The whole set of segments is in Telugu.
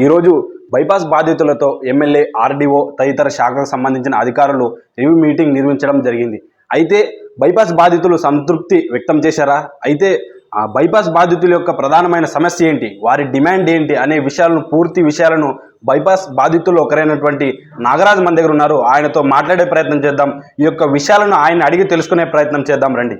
ఈరోజు బైపాస్ బాధితులతో ఎమ్మెల్యే ఆర్డీఓ తదితర శాఖకు సంబంధించిన అధికారులు రివ్యూ మీటింగ్ నిర్వహించడం జరిగింది. అయితే బైపాస్ బాధితులు సంతృప్తి వ్యక్తం చేశారా? అయితే ఆ బైపాస్ బాధితుల యొక్క ప్రధానమైన సమస్య ఏంటి? వారి డిమాండ్ ఏంటి? అనే విషయాలను పూర్తి విషయాలను బైపాస్ బాధితులు ఒకరైనటువంటి నాగరాజు మన దగ్గర ఉన్నారు. ఆయనతో మాట్లాడే ప్రయత్నం చేద్దాం. ఈ యొక్క విషయాలను ఆయన అడిగి తెలుసుకునే ప్రయత్నం చేద్దాం. రండి.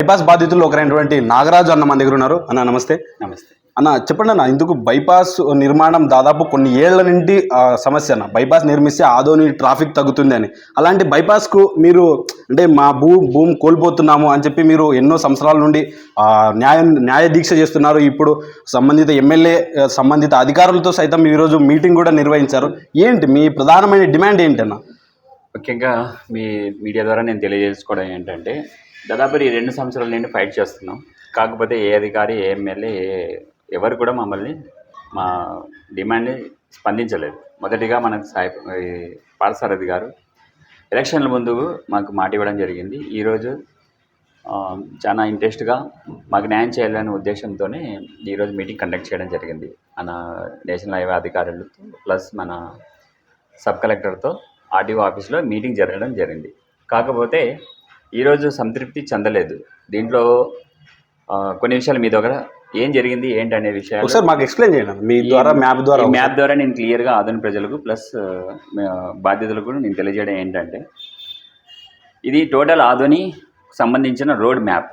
బైపాస్ బాధితులు ఒకరైనటువంటి నాగరాజు అన్న మన దగ్గర ఉన్నారు. అన్న నమస్తే. నమస్తే. అన్న చెప్పండి అన్న ఇందుకు బైపాస్ నిర్మాణం దాదాపు కొన్ని ఏళ్ళ నుండి సమస్య అన్న. బైపాస్ నిర్మిస్తే ఆదోని ట్రాఫిక్ తగ్గుతుంది అని. అలాంటి బైపాస్కు మీరు అంటే మా భూ భూమి కోల్పోతున్నాము అని చెప్పి మీరు ఎన్నో సంవత్సరాల నుండి న్యాయ న్యాయ దీక్ష చేస్తున్నారు. ఇప్పుడు సంబంధిత ఎమ్మెల్యే సంబంధిత అధికారులతో సైతం ఈరోజు మీటింగ్ కూడా నిర్వహించారు. ఏంటి మీ ప్రధానమైన డిమాండ్ ఏంటి అన్న? ముఖ్యంగా మీ మీడియా ద్వారా నేను తెలియజేసుకోవడం ఏంటంటే దాదాపు ఈ రెండు సంవత్సరాల నుండి ఫైట్ చేస్తున్నాం. కాకపోతే ఏ అధికారి ఏ ఎమ్మెల్యే ఏ ఎవరు కూడా మమ్మల్ని మా డిమాండ్ని స్పందించలేదు. మొదటిగా మనకు సాయి పాలసారథి గారు ఎలక్షన్ల ముందు మాకు మాట ఇవ్వడం జరిగింది. ఈరోజు చాలా ఇంట్రెస్ట్గా మాకు న్యాయం చేయాలనే ఉద్దేశంతోనే ఈరోజు మీటింగ్ కండక్ట్ చేయడం జరిగింది. మన నేషనల్ హైవే అధికారులతో ప్లస్ మన సబ్ కలెక్టర్తో ఆర్టీఓ ఆఫీస్లో మీటింగ్ జరగడం జరిగింది. కాకపోతే ఈరోజు సంతృప్తి చెందలేదు. దీంట్లో కొన్ని విషయాలు మీ దగ్గర ఏం జరిగింది ఏంటి అనే విషయాలు ఒకసారి మాకు ఎక్స్ప్లెయిన్ చేయండి. మీ ద్వారా మ్యాప్ ద్వారా మ్యాప్ ద్వారా నేను క్లియర్గా ఆదరణ ప్రజలకు ప్లస్ బాధ్యతలకు కూడా నేను తెలియజేయడం ఏంటంటే ఇది టోటల్ ఆదోని సంబంధించిన రోడ్ మ్యాప్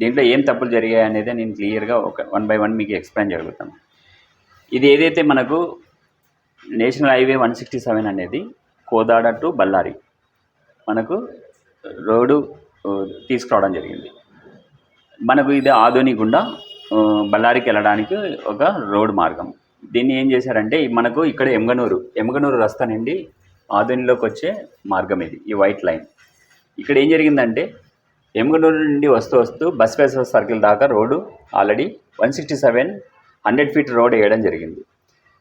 దీంట్లో ఏం తప్పులు జరిగాయి అనేది నేను క్లియర్గా ఒక వన్ బై వన్ మీకు ఎక్స్ప్లెయిన్ జరుగుతాను. ఇది ఏదైతే మనకు national highway one sixty seven Kodad to to Ballari మనకు రోడ్డు తీసుకురావడం జరిగింది. మనకు ఇది ఆదోని గుండా బళ్ళారికి వెళ్ళడానికి ఒక రోడ్ మార్గం. దీన్ని ఏం చేశారంటే మనకు ఇక్కడ ఎమ్గనూరు ఎమ్గనూరు రస్తా నుండి ఆదోనిలోకి వచ్చే మార్గం ఇది ఈ వైట్ లైన్. ఇక్కడ ఏం జరిగిందంటే ఎమ్గనూరు నుండి వస్తూ వస్తూ బస్ ఫేస్ సర్కిల్ దాకా road already one sixty seven hundred feet road వేయడం జరిగింది.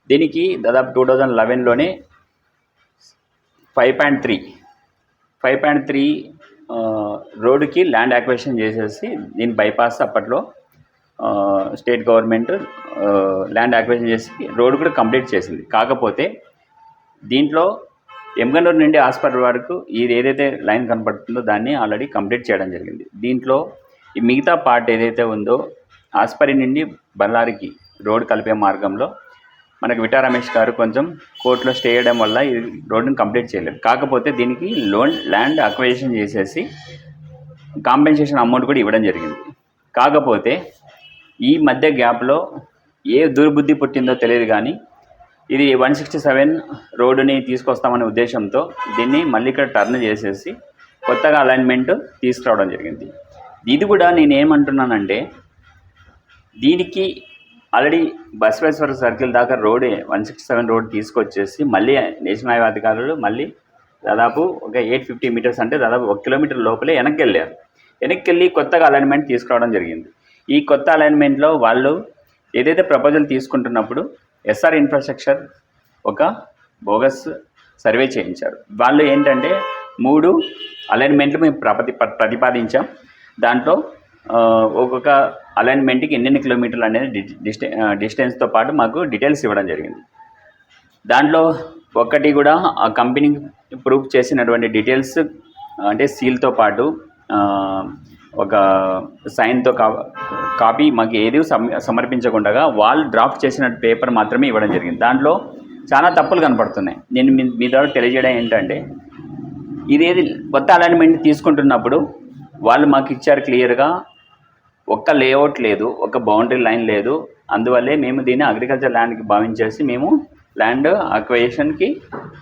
దీనికి దాదాపు two thousand లెవెన్లోనే five point three five point three రోడ్డుకి ల్యాండ్ యాక్వేషన్ చేసేసి దీని బైపాస్ అప్పట్లో స్టేట్ గవర్నమెంట్ ల్యాండ్ యాక్వేషన్ చేసి రోడ్డు కూడా కంప్లీట్ చేసింది. కాకపోతే దీంట్లో ఎమ్గనూరు నుండి హాస్పిటల్ వరకు ఇది ఏదైతే లైన్ కనపడుతుందో దాన్ని ఆల్రెడీ కంప్లీట్ చేయడం జరిగింది. దీంట్లో ఈ మిగతా పార్ట్ ఏదైతే ఉందో ఆస్పత్రి నుండి బళ్ళారికి రోడ్ కలిపే మార్గంలో మనకు విటా రమేష్ గారు కొంచెం కోర్టులో స్టే చేయడం వల్ల ఈ రోడ్డుని కంప్లీట్ చేయలేదు. కాకపోతే దీనికి లోన్ ల్యాండ్ అక్వైజేషన్ చేసేసి కాంపెన్సేషన్ అమౌంట్ కూడా ఇవ్వడం జరిగింది. కాకపోతే ఈ మధ్య గ్యాప్లో ఏ దుర్బుద్ధి పుట్టిందో తెలియదు కానీ ఇది వన్ సిక్స్టీ సెవెన్ రోడ్డుని తీసుకొస్తామనే ఉద్దేశంతో దీన్ని మళ్ళీ ఇక్కడ టర్న్ చేసేసి కొత్తగా అలైన్మెంట్ తీసుకురావడం జరిగింది. ఇది కూడా నేను ఏమంటున్నానంటే దీనికి ఆల్రెడీ బసవేశ్వర సర్కిల్ దాకా road one sixty seven road తీసుకొచ్చేసి మళ్ళీ నేషనల్ హైవే అధికారులు మళ్ళీ దాదాపు ఒక ఎయిట్ ఫిఫ్టీ మీటర్స్ అంటే దాదాపు ఒక కిలోమీటర్ లోపలే వెనక్కి వెళ్ళారు. వెనక్కి వెళ్ళి కొత్తగా అలైన్మెంట్ తీసుకురావడం జరిగింది. ఈ కొత్త అలైన్మెంట్లో వాళ్ళు ఏదైతే ప్రపోజల్ తీసుకుంటున్నప్పుడు ఎస్ఆర్ ఇన్ఫ్రాస్ట్రక్చర్ ఒక బోగస్ సర్వే చేయించారు. వాళ్ళు ఏంటంటే మూడు అలైన్మెంట్లు మేము ప్రపతి ప్రతిపాదించాం. దాంట్లో ఒక్కొక్క అలైన్మెంట్కి ఎన్నెన్ని కిలోమీటర్లు అనేది డి- డిస్టె డిస్టెన్స్తో పాటు మాకు డీటెయిల్స్ ఇవ్వడం జరిగింది. దాంట్లో ఒక్కటి కూడా ఆ కంపెనీ ప్రూఫ్ చేసినటువంటి డీటెయిల్స్ అంటే సీల్తో పాటు ఒక సైన్తో కా కాపీ మాకు ఏది సమ సమర్పించకుండా వాళ్ళు డ్రాఫ్ట్ చేసిన పేపర్ మాత్రమే ఇవ్వడం జరిగింది. దాంట్లో చాలా తప్పులు కనపడుతున్నాయి. నేను మీ మీ ద్వారా తెలియజేయడం ఏంటంటే ఇదేది కొత్త అలైన్మెంట్ తీసుకుంటున్నప్పుడు వాళ్ళు మాకు ఇచ్చారు క్లియర్గా ఒక్క లేఅవుట్ లేదు ఒక బౌండరీ లైన్ లేదు. అందువల్లే మేము దీన్ని అగ్రికల్చర్ ల్యాండ్కి భావించేసి మేము ల్యాండ్ అక్వైజేషన్కి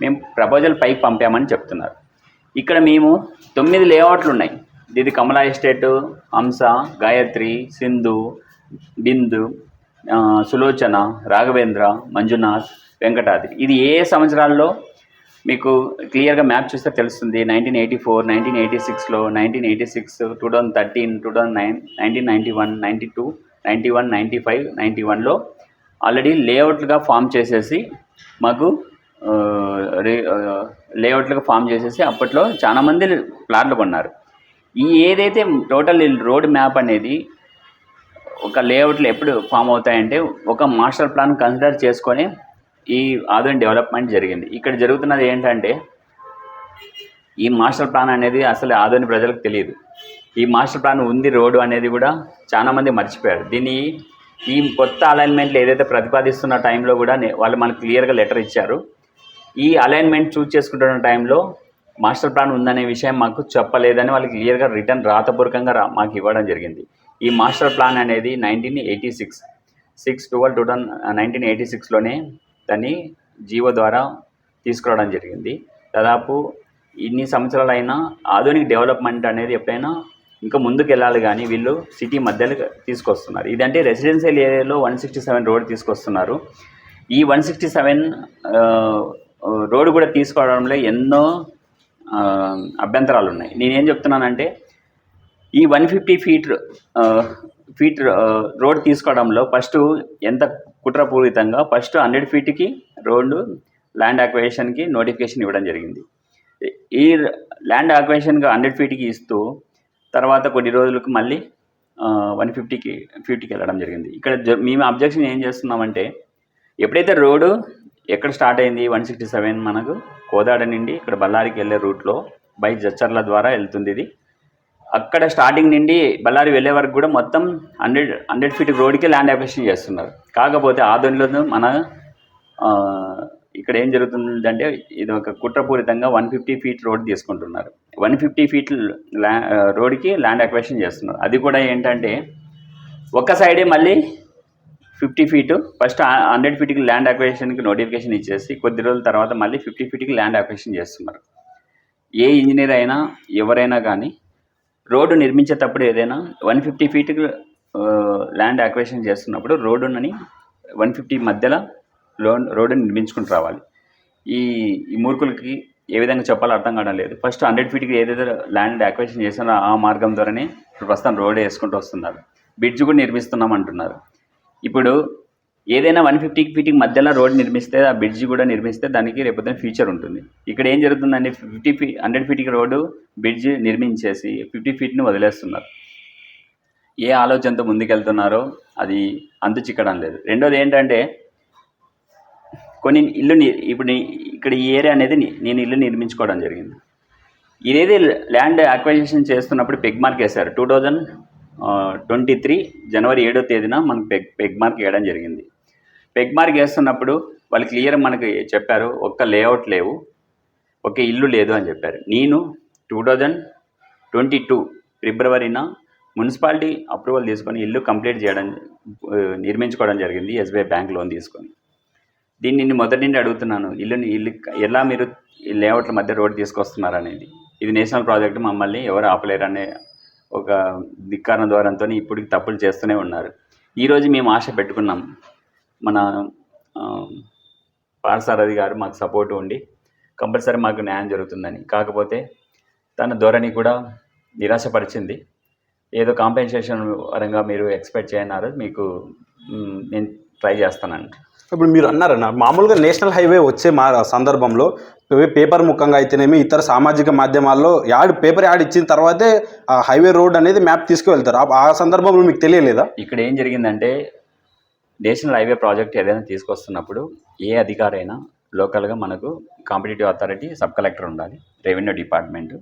మేము ప్రపోజల్ పైకి పంపామని చెప్తున్నారు. ఇక్కడ మేము తొమ్మిది లేఅవుట్లు ఉన్నాయి. ఇది కమలా ఎస్టేటు హంస గాయత్రి సింధు బిందు సులోచన రాఘవేంద్ర మంజునాథ్ వెంకటాద్రి. ఇది ఏ సంవత్సరాల్లో మీకు క్లియర్గా మ్యాప్ చూస్తే తెలుస్తుంది? Nineteen eighty four nineteen eighty సిక్స్లో nineteen eighty six two thousand thirteen two thousand nine nineteen ninety one ninety two ninety one ninety five ninety వన్లో ఆల్రెడీ లేఅవుట్లుగా ఫామ్ చేసేసి మాకు లేఅవుట్లుగా ఫామ్ చేసేసి అప్పట్లో చాలామంది ప్లాట్లు కొన్నారు. ఈ ఏదైతే టోటల్ రోడ్ మ్యాప్ అనేది ఒక లేఅవుట్లు ఎప్పుడు ఫామ్ అవుతాయంటే ఒక మాస్టర్ ప్లాన్ కన్సిడర్ చేసుకొని ఈ ఆధునిక డెవలప్మెంట్ జరిగింది. ఇక్కడ జరుగుతున్నది ఏంటంటే ఈ మాస్టర్ ప్లాన్ అనేది అసలు ఆధునిక ప్రజలకు తెలియదు. ఈ మాస్టర్ ప్లాన్ ఉంది రోడ్డు అనేది కూడా చాలామంది మర్చిపోయారు. దీన్ని ఈ కొత్త అలైన్మెంట్లు ఏదైతే ప్రతిపాదిస్తున్న టైంలో కూడా వాళ్ళు మనకు క్లియర్గా లెటర్ ఇచ్చారు. ఈ అలైన్మెంట్ చూస్ చేసుకుంటున్న టైంలో మాస్టర్ ప్లాన్ ఉందనే విషయం మాకు చెప్పలేదని వాళ్ళకి క్లియర్గా రిటర్న్ రాతపూర్వకంగా మాకు ఇవ్వడం జరిగింది. ఈ మాస్టర్ ప్లాన్ అనేది nineteen eighty six six twelve two thousand nineteen eighty సిక్స్లోనే దాన్ని జీవో ద్వారా తీసుకురావడం జరిగింది. దాదాపు ఇన్ని సంవత్సరాలైనా ఆధునిక డెవలప్మెంట్ అనేది ఎప్పుడైనా ఇంకా ముందుకు వెళ్ళాలి కానీ వీళ్ళు సిటీ మధ్యలో తీసుకొస్తున్నారు. ఇదంటే రెసిడెన్షియల్ ఏరియాలో వన్ సిక్స్టీ సెవెన్ రోడ్ తీసుకొస్తున్నారు. ఈ వన్ సిక్స్టీ సెవెన్ రోడ్ కూడా తీసుకోవడంలో ఎన్నో అభ్యంతరాలు ఉన్నాయి నేనేం చెప్తున్నానంటే ఈ one fifty feet feet road తీసుకోవడంలో ఫస్ట్ ఎంత కుట్రపూరితంగా ఫస్ట్ హండ్రెడ్ ఫీట్కి రోడ్డు ల్యాండ్ అక్వేషన్కి నోటిఫికేషన్ ఇవ్వడం జరిగింది. ఈ ల్యాండ్ ఆక్వేషన్గా హండ్రెడ్ ఫీట్కి ఇస్తూ తర్వాత కొన్ని రోజులకు మళ్ళీ వన్ ఫిఫ్టీకి ఫీట్కి వెళ్ళడం జరిగింది. ఇక్కడ జ- మేము అబ్జెక్షన్ ఏం చేస్తున్నామంటే ఎప్పుడైతే రోడ్డు ఎక్కడ స్టార్ట్ అయింది? వన్ సిక్స్టీ సెవెన్ మనకు కోదాడ నుండి ఇక్కడ బళ్ళారికి వెళ్ళే రూట్లో బై జచ్చర్ల ద్వారా వెళ్తుంది ఇది. అక్కడ స్టార్టింగ్ నుండి బళ్ళారి వెళ్ళే వరకు కూడా మొత్తం హండ్రెడ్ హండ్రెడ్ ఫీట్ రోడ్కి ల్యాండ్ అప్లికేషన్ చేస్తున్నారు. కాకపోతే ఆధునిలో మన ఇక్కడ ఏం జరుగుతుందంటే ఇది ఒక కుట్రపూరితంగా వన్ ఫిఫ్టీ ఫీట్ రోడ్ తీసుకుంటున్నారు. వన్ ఫిఫ్టీ ఫీట్ ల్యా రోడ్కి ల్యాండ్ అక్వేషన్ చేస్తున్నారు. అది కూడా ఏంటంటే ఒక సైడే మళ్ళీ ఫిఫ్టీ ఫీట్. ఫస్ట్ హండ్రెడ్ ఫీట్కి ల్యాండ్ అక్వేషన్కి నోటిఫికేషన్ ఇచ్చేసి కొద్ది రోజుల తర్వాత మళ్ళీ ఫిఫ్టీ ఫీట్కి ల్యాండ్ అక్వేషన్ చేస్తున్నారు. ఏ ఇంజనీర్ అయినా ఎవరైనా కానీ రోడ్డు నిర్మించేటప్పుడు ఏదైనా వన్ ఫిఫ్టీ ఫీట్కి ల్యాండ్ అక్వేషన్ చేస్తున్నప్పుడు రోడ్డునని వన్ ఫిఫ్టీ మధ్యలో లోన్ రోడ్డుని నిర్మించుకుంటూ రావాలి. ఈ ఈ మూర్ఖులకి ఏ విధంగా చెప్పాలో అర్థం కావడం లేదు. ఫస్ట్ హండ్రెడ్ ఫీట్కి ఏదైతే ల్యాండ్ అక్వేషన్ చేసినా ఆ మార్గం ద్వారానే ఇప్పుడు ప్రస్తుతం రోడ్ వేసుకుంటూ వస్తున్నారు. బ్రిడ్జ్ కూడా నిర్మిస్తున్నాం అంటున్నారు. ఇప్పుడు ఏదైనా వన్ ఫిఫ్టీ ఫీట్కి మధ్యలో రోడ్ నిర్మిస్తే ఆ బ్రిడ్జ్ కూడా నిర్మిస్తే దానికి రేపొద్దున ఫ్యూచర్ ఉంటుంది. ఇక్కడ ఏం జరుగుతుందండి ఫిఫ్టీ ఫీ హండ్రెడ్ ఫీట్కి రోడ్డు బ్రిడ్జ్ నిర్మించేసి ఫిఫ్టీ ఫీట్ని వదిలేస్తున్నారు. ఏ ఆలోచనతో ముందుకెళ్తున్నారో అది అంతు చిక్కడం లేదు. రెండోది ఏంటంటే కొన్ని ఇల్లు ఇప్పుడు ఇక్కడ ఈ ఏరియా అనేది నేను ఇల్లు నిర్మించుకోవడం జరిగింది. ఇదేది ల్యాండ్ అక్వైజేషన్ చేస్తున్నప్పుడు పెగ్ మార్క్ వేశారు. టూ థౌజండ్ ట్వంటీ త్రీ జనవరి ఏడో తేదీన మనకు పెగ్ పెగ్ మార్క్ వేయడం జరిగింది. పెగ్ మార్క్ వేస్తున్నప్పుడు వాళ్ళు క్లియర్ మనకి చెప్పారు ఒక్క లేఅవుట్ లేవు ఒక ఇల్లు లేదు అని చెప్పారు. నేను టూ థౌజండ్ ట్వంటీ టూ ఫిబ్రవరిన మున్సిపాలిటీ అప్రూవల్ తీసుకొని ఇల్లు కంప్లీట్ చేయడం నిర్మించుకోవడం జరిగింది ఎస్బీఐ బ్యాంక్ లోన్ తీసుకొని. దీన్ని నేను మొదటి నుండి అడుగుతున్నాను ఇల్లుని ఇల్లు ఎలా మీరు ఈ లేఅవుట్ల మధ్య రోడ్ తీసుకొస్తున్నారు అనేది. ఇది నేషనల్ ప్రాజెక్ట్ మమ్మల్ని ఎవరు ఆపలేరు అనే ఒక ధిక్కారణ ద్వారంతో ఇప్పటికి తప్పులు చేస్తూనే ఉన్నారు. ఈరోజు మేము ఆశ పెట్టుకున్నాం. మన ఆ, గారు మాకు సపోర్ట్ ఉండి కంపల్సరీ మాకు న్యాయం జరుగుతుందని. కాకపోతే తన ధోరణి కూడా నిరాశపరిచింది. ఏదో కాంపెన్సేషన్ పరంగా మీరు ఎక్స్పెక్ట్ చేయన్నారు మీకు నేను ట్రై చేస్తానండి ఇప్పుడు మీరు అన్నారన్న మామూలుగా నేషనల్ హైవే వచ్చే మా సందర్భంలో పేపర్ ముఖంగా అయితేనేమి ఇతర సామాజిక మాధ్యమాల్లో యాడ్ పేపర్ యాడ్ ఇచ్చిన తర్వాతే ఆ హైవే రోడ్ అనేది మ్యాప్ తీసుకువెళ్తారు. ఆ- ఆ సందర్భంలో మీకు తెలియలేదా? ఇక్కడ ఏం జరిగిందంటే నేషనల్ హైవే ప్రాజెక్ట్ ఏదైనా తీసుకొస్తున్నప్పుడు ఏ అధికారైనా లోకల్గా మనకు కాంపిటేటివ్ అథారిటీ సబ్ కలెక్టర్ ఉండాలి రెవెన్యూ డిపార్ట్మెంట్.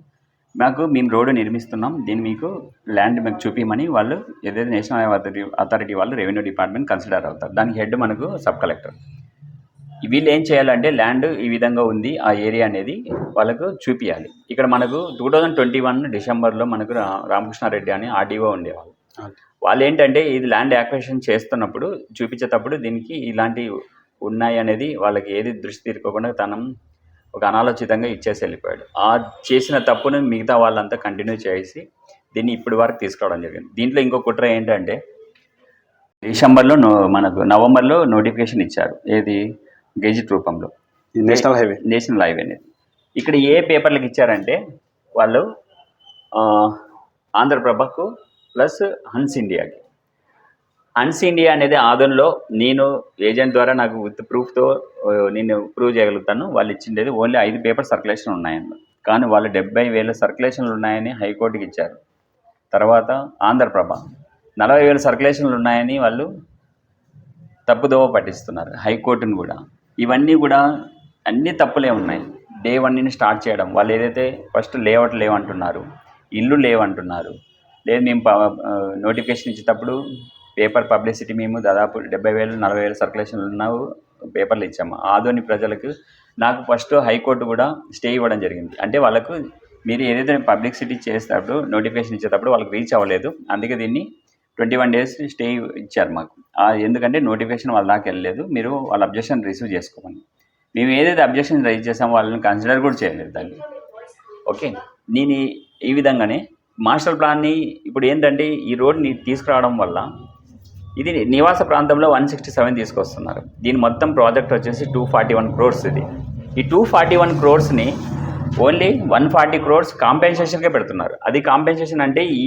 మాకు మేము రోడ్డు నిర్మిస్తున్నాం. దీన్ని మీకు ల్యాండ్ మీకు చూపించమని వాళ్ళు ఏదైతే నేషనల్ అథారిటీ అథారిటీ వాళ్ళు రెవెన్యూ డిపార్ట్మెంట్ కన్సిడర్ అవుతారు. దానికి హెడ్ మనకు సబ్ కలెక్టర్. వీళ్ళు ఏం చేయాలంటే ల్యాండ్ ఈ విధంగా ఉంది ఆ ఏరియా అనేది వాళ్ళకు చూపించాలి ఇక్కడ మనకు టూ థౌజండ్ ట్వంటీ వన్ డిసెంబర్లో మనకు రామకృష్ణారెడ్డి అని ఆర్డీఓ ఉండేవాళ్ళు. వాళ్ళు ఏంటంటే ఇది ల్యాండ్ యాక్వేషన్ చేస్తున్నప్పుడు చూపించేటప్పుడు దీనికి ఇలాంటి ఉన్నాయి అనేది వాళ్ళకి ఏది దృష్టి తీరుకోకుండా తనం ఒక అనాలోచితంగా ఇచ్చేసి వెళ్ళిపోయాడు. ఆ చేసిన తప్పును మిగతా వాళ్ళంతా కంటిన్యూ చేసి దీన్ని ఇప్పటి వరకు తీసుకురావడం జరిగింది. దీంట్లో ఇంకో కుట్ర ఏంటంటే డిసెంబర్లో నో మనకు నవంబర్లో నోటిఫికేషన్ ఇచ్చారు. ఏది? గెజిట్ రూపంలో. National highway. నేషనల్ హైవే అనేది. ఇక్కడ ఏ పేపర్లకు ఇచ్చారంటే వాళ్ళు ఆంధ్రప్రభకు ప్లస్ హన్స్ ఇండియాకి. హన్స్ ఇండియా అనేది ఆదంలో నేను ఏజెంట్ ద్వారా నాకు విత్ ప్రూఫ్తో నేను ప్రూవ్ చేయగలుగుతాను. వాళ్ళు ఇచ్చిండేది ఓన్లీ ఐదు పేపర్ సర్క్యులేషన్ ఉన్నాయన్న కానీ వాళ్ళు డెబ్బై వేల సర్క్యులేషన్లు ఉన్నాయని హైకోర్టుకి ఇచ్చారు. తర్వాత ఆంధ్రప్రభ నలభై వేల సర్క్యులేషన్లు ఉన్నాయని వాళ్ళు తప్పుదోవ పట్టిస్తున్నారు హైకోర్టును కూడా. ఇవన్నీ కూడా అన్ని తప్పులే ఉన్నాయి. డే వన్ని స్టార్ట్ చేయడం. వాళ్ళు ఏదైతే ఫస్ట్ లేఅవుట్ లేవంటున్నారు ఇల్లు లేవంటున్నారు లేదు మేము నోటిఫికేషన్ ఇచ్చేటప్పుడు పేపర్ పబ్లిసిటీ మేము దాదాపు డెబ్బై వేలు నలభై వేలు సర్క్యులేషన్లు ఉన్న పేపర్లు ఇచ్చాము. ఆదోని ప్రజలకు నాకు ఫస్ట్ హైకోర్టు కూడా స్టే ఇవ్వడం జరిగింది. అంటే వాళ్ళకు మీరు ఏదైతే పబ్లిసిటీ చేసేటప్పుడు నోటిఫికేషన్ ఇచ్చేటప్పుడు వాళ్ళకి రీచ్ అవ్వలేదు. అందుకే దీన్ని ట్వంటీ వన్ డేస్ స్టే ఇచ్చారు మాకు. ఎందుకంటే నోటిఫికేషన్ వాళ్ళ దాకా వెళ్ళలేదు. మీరు వాళ్ళ అబ్జెక్షన్ రిసీవ్ చేసుకోమని. మేము ఏదైతే అబ్జెక్షన్ రైజ్ చేసామో వాళ్ళని కన్సిడర్ కూడా చేయలేదు దాన్ని. ఓకే? నేను ఈ- ఈ విధంగానే మాస్టర్ ప్లాన్ని ఇప్పుడు ఏంటంటే ఈ రోడ్ని తీసుకురావడం వల్ల ఇది నివాస ప్రాంతంలో వన్ సిక్స్టీ సెవెన్ తీసుకొస్తున్నారు. దీని మొత్తం ప్రాజెక్ట్ వచ్చేసి టూ ఫార్టీ వన్ క్రోర్స్ ఇది. ఈ టూ ఫార్టీ వన్ క్రోర్స్ని ఓన్లీ వన్ ఫార్టీ క్రోర్స్ కాంపెన్సేషన్కే పెడుతున్నారు. అది కాంపెన్సేషన్ అంటే ఈ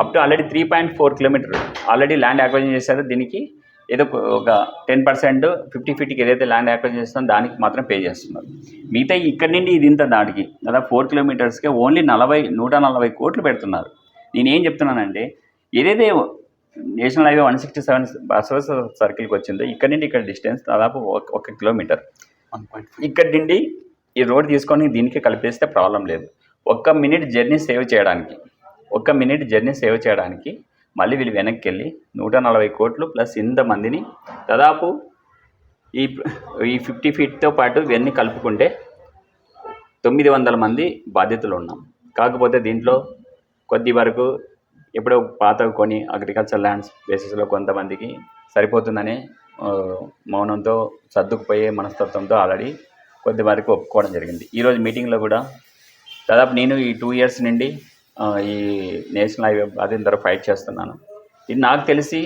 up to already three point four kilometer already land acquisition చేశారు. దీనికి ఏదో ఒక టెన్ పర్సెంట్ ఫిఫ్టీ ఫీట్కి ఏదైతే ల్యాండ్ అక్వైజన్ చేస్తుందో దానికి మాత్రం పే చేస్తున్నారు. మిగతా ఇక్కడి నుండి ఇది ఇంత దాటికి కదా ఫోర్ కిలోమీటర్స్కే ఓన్లీ నలభై నూట నలభై కోట్లు పెడుతున్నారు. నేనేం చెప్తున్నానంటే ఏదైతే national highway one sixty seven బసవస్ సర్కిల్కి వచ్చిందో. ఇక్కడ నుండి ఇక్కడ డిస్టెన్స్ దాదాపు ఒక- కిలోమీటర్. ఇక్కడ నుండి ఈ రోడ్ తీసుకొని దీనికి కలిపేస్తే ప్రాబ్లం లేదు. ఒక్క మినిట్ జర్నీ సేవ్ చేయడానికి ఒక్క మినిట్ జర్నీ సేవ్ చేయడానికి మళ్ళీ వీళ్ళు వెనక్కి వెళ్ళి నూట నలభై కోట్లు ప్లస్ ఇంతమందిని దాదాపు ఈ ఈ ఫిఫ్టీ ఫీట్తో పాటు ఇవన్నీ కలుపుకుంటే తొమ్మిది వందల మంది బాధితులు ఉన్నాం. కాకపోతే దీంట్లో కొద్ది వరకు ఎప్పుడో పాత కొన్ని అగ్రికల్చర్ ల్యాండ్స్ బేసిస్లో కొంతమందికి సరిపోతుందనే మౌనంతో సర్దుకుపోయే మనస్తత్వంతో ఆల్రెడీ కొద్ది వరకు ఒప్పుకోవడం జరిగింది. ఈరోజు మీటింగ్లో కూడా దాదాపు నేను ఈ టూ ఇయర్స్ నుండి ఈ నేషనల్ హైవే బాధ్యత ద్వారా ఫైట్ చేస్తున్నాను. ఇది నాకు తెలిసి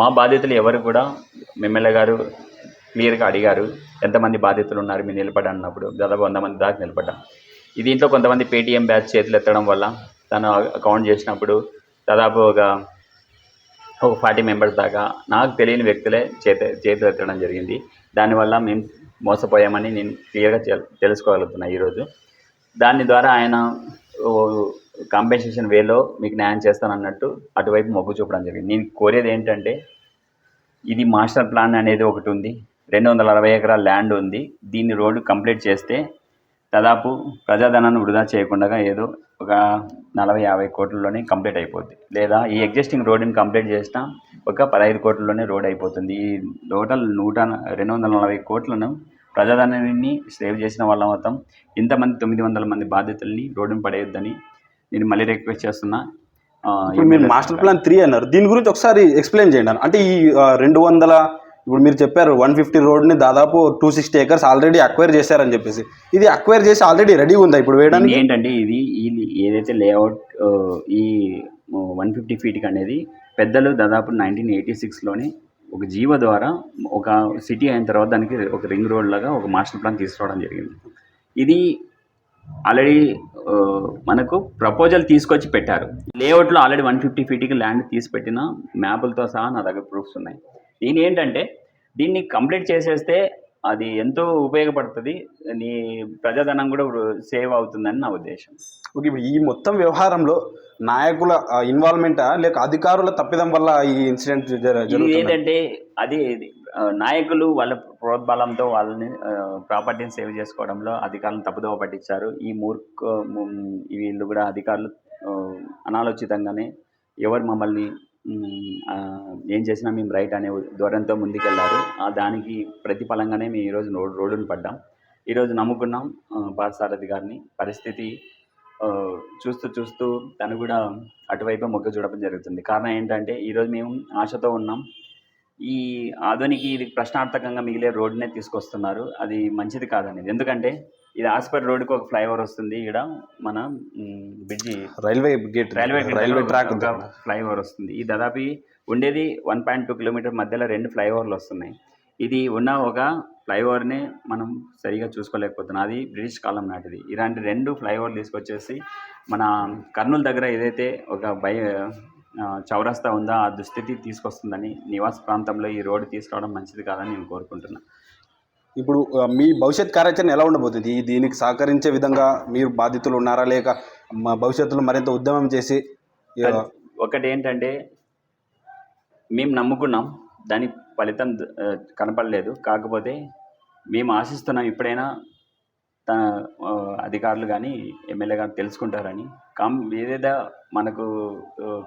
మా బాధ్యతలు ఎవరు కూడా ఎమ్మెల్యే గారు క్లియర్గా అడిగారు ఎంతమంది బాధితులు ఉన్నారు మీరు నిలబడి అన్నప్పుడు దాదాపు వంద మంది దాకా నిలబడ్డాం దీంట్లో కొంతమంది పేటీఎం బ్యాచ్ చేతులు ఎత్తడం వల్ల తను అకౌంట్ చేసినప్పుడు దాదాపు ఒక ఒక ఫార్టీ మెంబర్స్ దాకా నాకు తెలియని వ్యక్తులే చేత చేతులు ఎత్తడం జరిగింది. దానివల్ల మేము మోసపోయామని నేను క్లియర్గా తెలుసుకోగలుగుతున్నా ఈరోజు. దాని ద్వారా ఆయన కాంపెన్సేషన్ వేలో మీకు న్యాయం చేస్తానన్నట్టు అటువైపు మొగ్గు చూపడం జరిగింది. నేను కోరేది ఏంటంటే ఇది మాస్టర్ ప్లాన్ అనేది ఒకటి ఉంది. రెండు వందల అరవై ఎకరాల ల్యాండ్ ఉంది. దీన్ని రోడ్డు కంప్లీట్ చేస్తే దాదాపు ప్రజాధనాన్ని వృధా చేయకుండా ఏదో ఒక నలభై యాభై కోట్లలోనే కంప్లీట్ అయిపోద్ది. లేదా ఈ ఎగ్జిస్టింగ్ రోడ్డుని కంప్లీట్ చేసినా ఒక పదహైదు కోట్లలోనే రోడ్ అయిపోతుంది. ఈ టోటల్ నూట రెండు వందల నలభై కోట్లను ప్రజాధనాన్ని సేవ్ చేసిన వాళ్ళ మొత్తం ఇంతమంది తొమ్మిది వందల మంది బాధితుల్ని రోడ్డుని పడేయొద్దని నేను మళ్ళీ రిక్వెస్ట్ చేస్తున్నా. మీరు మాస్టర్ ప్లాన్ త్రీ అన్నారు. దీని గురించి ఒకసారి ఎక్స్ప్లెయిన్ చేయండి. అంటే ఈ రెండు వందల ఇప్పుడు మీరు చెప్పారు వన్ ఫిఫ్టీ రోడ్ని దాదాపు two sixty acres already acquire చేశారని చెప్పేసి. ఇది అక్వైర్ చేసి ఆల్రెడీ రెడీ ఉందా ఇప్పుడు వేయడానికి? ఏంటంటే ఇది ఈ ఏదైతే లేఅవుట్ ఈ వన్ ఫిఫ్టీ ఫీట్కి అనేది పెద్దలు దాదాపు నైన్టీన్ ఎయిటీ సిక్స్లోనే ఒక జీవో ద్వారా ఒక సిటీ అయిన తర్వాత దానికి ఒక రింగ్ రోడ్ లాగా ఒక మాస్టర్ ప్లాన్ తీసుకురావడం జరిగింది. ఇది ఆల్రెడీ మనకు ప్రపోజల్ తీసుకొచ్చి పెట్టారు. లేఅవుట్లో ఆల్రెడీ వన్ ఫిఫ్టీ ఫీట్కి ల్యాండ్ తీసి పెట్టిన మ్యాపులతో సహా నా దగ్గర ప్రూఫ్స్ ఉన్నాయి. దీని ఏంటంటే దీన్ని కంప్లీట్ చేసేస్తే అది ఎంతో ఉపయోగపడుతుంది నీ ప్రజాధనం కూడా సేవ్ అవుతుందని నా ఉద్దేశం. ఓకే ఇప్పుడు ఈ మొత్తం వ్యవహారంలో నాయకుల ఇన్వాల్వ్మెంటా లేక అధికారుల తప్పిదం వల్ల ఈ ఇన్సిడెంట్ ఏంటంటే అది నాయకులు వాళ్ళ ప్రోద్బలంతో వాళ్ళని ప్రాపర్టీని సేవ్ చేసుకోవడంలో అధికారులను తప్పుదోవ పట్టించారు. ఈ మూర్ఖ వీళ్ళు కూడా అధికారులు అనాలోచితంగానే ఎవరు మమ్మల్ని ఏం చేసినా మేము రైట్ అనే ధోరణితో ముందుకెళ్ళారు. ఆ దానికి ప్రతిఫలంగానే మేము ఈరోజు రోడ్ రోడ్డును పడ్డాం. ఈరోజు నమ్ముకున్నాం పార్థసారథి గారిని. పరిస్థితి చూస్తూ చూస్తూ తను కూడా అటువైపు మొగ్గు చూడడం జరుగుతుంది. కారణం ఏంటంటే ఈరోజు మేము ఆశతో ఉన్నాం. ఈ ఆధునికి ఇది ప్రశ్నార్థకంగా మిగిలే రోడ్డునే తీసుకొస్తున్నారు. అది మంచిది కాదనేది ఎందుకంటే ఇది ఆస్పర్ రోడ్డుకి ఒక ఫ్లైఓవర్ వస్తుంది. ఇక్కడ మన bridge railway gate railway railway track flyover వస్తుంది. ఈ దాదాపు ఉండేది వన్ పాయింట్ టూ కిలోమీటర్ మధ్యలో రెండు ఫ్లైఓవర్లు వస్తున్నాయి. ఇది ఉన్న ఒక ఫ్లైఓవర్ని మనం సరిగా చూసుకోలేకపోతున్నాం. అది బ్రిటిష్ కాలం నాటిది. ఇలాంటి రెండు ఫ్లైఓవర్లు తీసుకొచ్చేసి మన కర్నూలు దగ్గర ఏదైతే ఒక బై చౌరస్తా ఉందో ఆ దుస్థితి తీసుకొస్తుందని నివాస ప్రాంతంలో ఈ రోడ్డు తీసుకురావడం మంచిది కాదని నేను కోరుకుంటున్నాను ఇప్పుడు మీ భవిష్యత్ కార్యాచరణ ఎలా ఉండబోతుంది? దీనికి సహకరించే విధంగా మీరు బాధితులు ఉన్నారా? లేక మా భవిష్యత్తులో మరింత ఉద్యమం చేసి ఒకటి ఏంటంటే మేము నమ్ముకున్నాం. దాని ఫలితం కనపడలేదు. కాకపోతే మేము ఆశిస్తున్నాం ఇప్పుడైనా తన అధికారులు కానీ ఎమ్మెల్యే కానీ తెలుసుకుంటారని. కాం ఏదైతే మనకు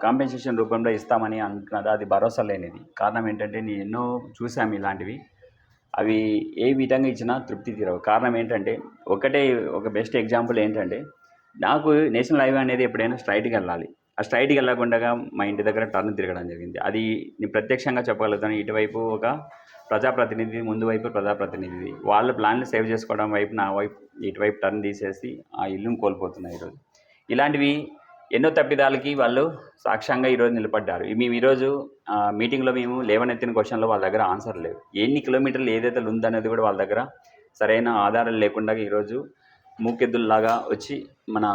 కాంపెన్సేషన్ రూపంలో ఇస్తామని అంటున్నారు. అది భరోసా లేనిది. కారణం ఏంటంటే నేను ఎన్నో చూసాము ఇలాంటివి. అవి ఏ విధంగా ఇచ్చినా తృప్తి తీరవు. కారణం ఏంటంటే ఒకటే ఒక బెస్ట్ ఎగ్జాంపుల్ ఏంటంటే నాకు నేషనల్ హైవే అనేది ఎప్పుడైనా స్ట్రైట్కి వెళ్ళాలి. ఆ స్ట్రైట్కి వెళ్ళకుండా మా ఇంటి దగ్గర టర్న్ తిరగడం జరిగింది. అది నేను ప్రత్యక్షంగా చెప్పగలుగుతాను. ఇటువైపు ఒక ప్రజాప్రతినిధి ముందు వైపు ప్రజాప్రతినిధి. వాళ్ళ ప్లాన్లు సేవ్ చేసుకోవడం వైపు నా వైపు ఇటువైపు టర్న్ తీసేసి ఆ ఇల్లును కోల్పోతున్నాయి ఈరోజు. ఇలాంటివి ఎన్నో తప్పిదాలకి వాళ్ళు సాక్ష్యంగా ఈరోజు నిలబడ్డారు. మేము ఈరోజు మీటింగ్లో మేము లేవనెత్తిన క్వశ్చన్లో వాళ్ళ దగ్గర ఆన్సర్ లేవు. ఎన్ని కిలోమీటర్లు ఏదైతే ఉందనేది కూడా వాళ్ళ దగ్గర సరైన ఆధారాలు లేకుండా ఈరోజు మూకెద్దుల్లాగా వచ్చి మన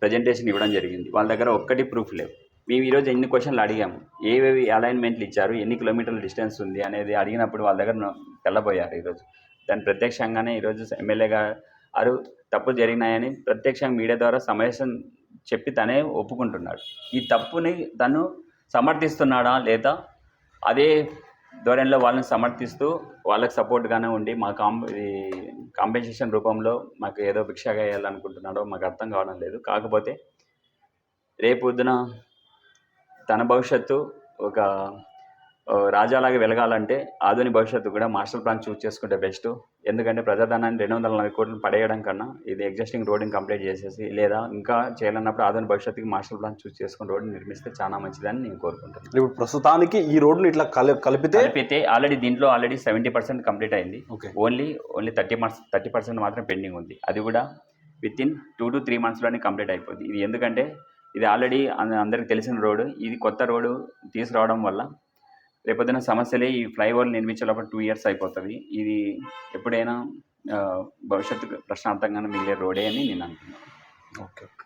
ప్రజెంటేషన్ ఇవ్వడం జరిగింది. వాళ్ళ దగ్గర ఒక్కటి ప్రూఫ్ లేవు. మేము ఈరోజు ఎన్ని క్వశ్చన్లు అడిగాము. ఏవేవి అలైన్మెంట్లు ఇచ్చారు ఎన్ని కిలోమీటర్ల డిస్టెన్స్ ఉంది అనేది అడిగినప్పుడు వాళ్ళ దగ్గర తెల్లబోయారు ఈరోజు. దాని ప్రత్యక్షంగానే ఈరోజు ఎమ్మెల్యే గారు తప్పులు జరిగినాయని ప్రత్యక్షంగా మీడియా ద్వారా సమావేశం చెప్పి తనే ఒప్పుకుంటున్నాడు. ఈ తప్పుని తను సమర్థిస్తున్నాడా లేదా అదే ధోరణిలో వాళ్ళని సమర్థిస్తూ వాళ్ళకి సపోర్ట్గానే ఉండి మా కాం కాంపెన్సేషన్ రూపంలో మాకు ఏదో భిక్షగా వేయాలనుకుంటున్నాడో మాకు అర్థం కావడం లేదు. కాకపోతే రేపు పొద్దున తన భవిష్యత్తు ఒక రాజాలాగా వెలగాలంటే ఆధునిక భవిష్యత్తు కూడా మాస్టర్ ప్లాన్ చూస్ చేసుకుంటే బెస్ట్. ఎందుకంటే ప్రజాధనాన్ని రెండు వందల నలభై కోట్లు పడేయడం కన్నా ఇది ఎగ్జిస్టింగ్ రోడ్ని కంప్లీట్ చేసేసి లేదా ఇంకా చేయాలన్నప్పుడు ఆధునిక భవిష్యత్తుకి మాస్టర్ ప్లాన్ చూస్ చేసుకుని రోడ్ని నిర్మిస్తే చాలా మంచిదని నేను కోరుకుంటున్నాను. ఇప్పుడు ప్రస్తుతానికి ఈ రోడ్డుని ఇట్లా కలి కలిపితే కలిపితే ఆల్రెడీ దీంట్లో ఆల్రెడీ సెవెంటీ పర్సెంట్ కంప్లీట్ అయింది. Okay. Only only thirty months thirty percent మాత్రం పెండింగ్ ఉంది. అది కూడా within two to three మంత్స్లోనే కంప్లీట్ అయిపోద్ది. ఇది ఎందుకంటే ఇది ఆల్రెడీ అందరికి తెలిసిన రోడ్డు ఇది కొత్త రోడ్డు తీసుకురావడం వల్ల రేపొద్దున సమస్యలే ఈ ఫ్లైఓవర్ నిర్మించేటప్పుడు టూ ఇయర్స్ అయిపోతుంది. ఇది ఎప్పుడైనా భవిష్యత్తు ప్రశ్నార్థంగానే మిగిలే రోడే అని నేను అనుకున్నాను ఓకే ఓకే.